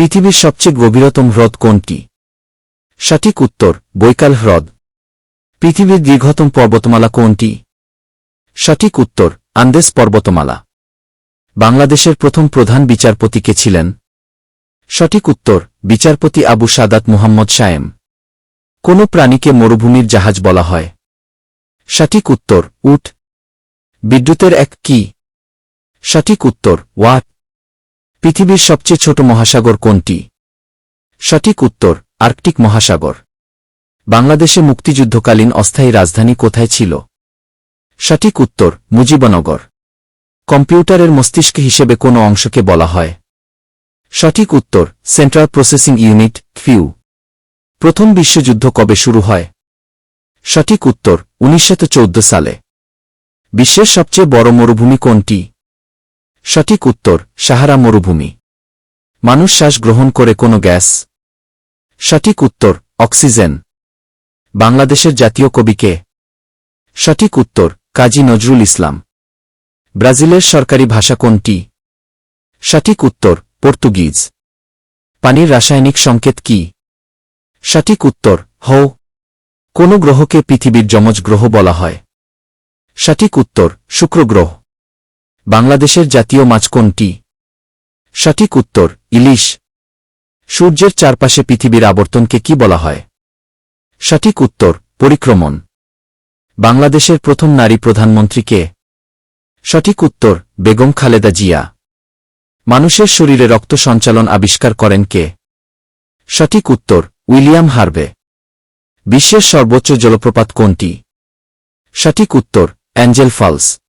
পৃথিবীর সবচেয়ে গভীরতম হ্রদ কোনটি? সঠিক উত্তর, বৈকাল হ্রদ। পৃথিবীর দীর্ঘতম পর্বতমালা কোনটি? সঠিক উত্তর, আন্দেস পর্বতমালা। বাংলাদেশের প্রথম প্রধান বিচারপতি কে ছিলেন? সঠিক উত্তর, বিচারপতি আবু সাদাত মুহাম্মদ সায়েম কোন প্রাণীকে মরুভূমির জাহাজ বলা হয়। সঠিক উত্তর, উট। বিদ্যুতের এক কি? সঠিক উত্তর, ওয়াট। পৃথিবীর সবচেয়ে ছোট মহাসাগর কোনটি? সঠিক উত্তর, আর্কটিক মহাসাগর। বাংলাদেশে মুক্তিযুদ্ধকালীন অস্থায়ী রাজধানী কোথায় ছিল? সঠিক উত্তর, মুজিবনগর। কম্পিউটারের মস্তিষ্ক হিসেবে কোনো অংশকে বলা হয়। সঠিক উত্তর, সেন্ট্রাল প্রসেসিং ইউনিট, ফিউ। প্রথম বিশ্বযুদ্ধ কবে শুরু হয়? সঠিক উত্তর, উনিশশো সালে। বিশ্বের সবচেয়ে বড় মরুভূমি কোনটি? সঠিক উত্তর, সাহারা মরুভূমি। মানুষ শ্বাস গ্রহণ করে কোনো গ্যাস। সঠিক উত্তর, অক্সিজেন। বাংলাদেশের জাতীয় কবিকে সঠিক উত্তর, কাজী নজরুল ইসলাম। ব্রাজিলের সরকারি ভাষা কোনটি? সঠিক উত্তর, পর্তুগিজ। পানির রাসায়নিক সংকেত কি? সঠিক উত্তর হৌ কোন গ্রহকে পৃথিবীর যমজ গ্রহ বলা হয়। সঠিক উত্তর, শুক্র গ্রহ। বাংলাদেশের জাতীয় মাছ কোনটি? সঠিক উত্তর, ইলিশ। সূর্যের চারপাশে পৃথিবীর আবর্তনকে কি বলা হয়? সঠিক উত্তর, পরিক্রমণ। বাংলাদেশের প্রথম নারী প্রধানমন্ত্রী কে? সঠিক উত্তর, বেগম খালেদা জিয়া। মানুষের শরীরে রক্ত সঞ্চালন আবিষ্কার করেন কে? সঠিক উত্তর, উইলিয়াম হার্ভে। বিশ্বের সর্বোচ্চ জলপ্রপাত কোনটি? সঠিক উত্তর, অ্যাঞ্জেল ফলস।